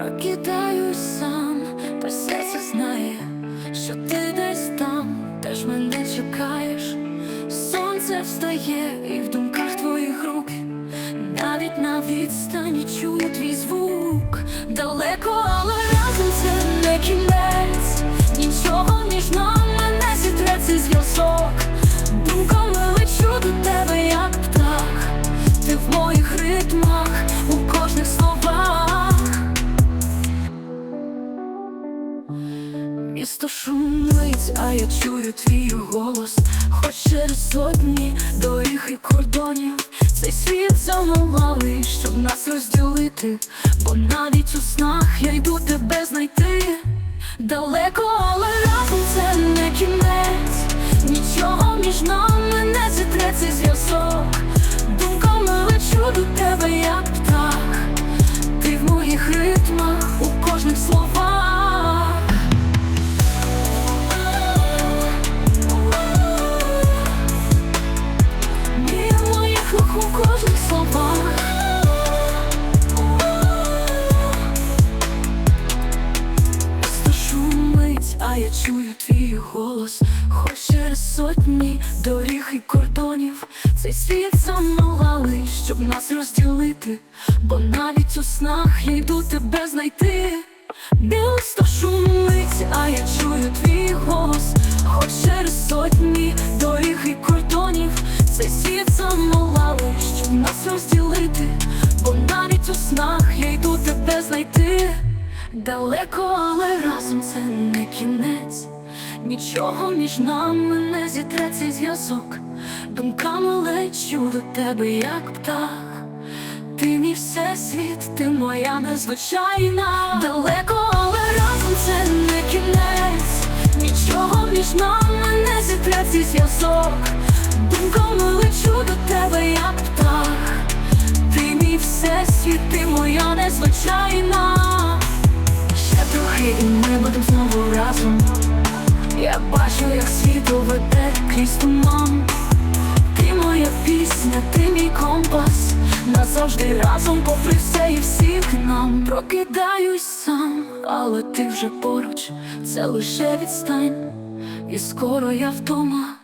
Прокидаюсь сам, та серце знає, що ти десь там, теж мене чекаєш. Сонце встає і в думках твоїх рук, навіть на відстані чую твій звук. Далеко, але разом це не кінець. Місто шумить, а я чую твій голос, хоч через сотні доріг і кордонів. Цей світ замалий, щоб нас розділити, бо навіть у снах я йду тебе знайти. Далеко, але разом це не кінець. Я чую твій голос, хоч через сотні доріг і кордонів. Цей світ замалий, щоб нас розділити, бо навіть у снах я йду тебе знайти. Місто шумить, а я чую твій голос, хоч через сотні доріг і кордонів. Цей світ замалий, щоб нас розділити, бо навіть у снах я йду тебе знайти. Далеко, але разом це не кінець. Нічого між нами не зітре цей зв'язок. Думками лечу до тебе, як птах. Ти мій всесвіт, ти моя незвичайна. Далеко, але разом це не кінець. Нічого між нами не зітре цей зв'язок. Думками лечу до тебе, як птах. Ти мій всесвіт, ти моя незвичайна. Ще трохи і ми будемо знову разом. Крізь туман. Ти моя пісня, ти мій компас. Назавжди разом, попри все і всіх нам. Прокидаюсь сам, але ти вже поруч, це лише відстань. І скоро я вдома.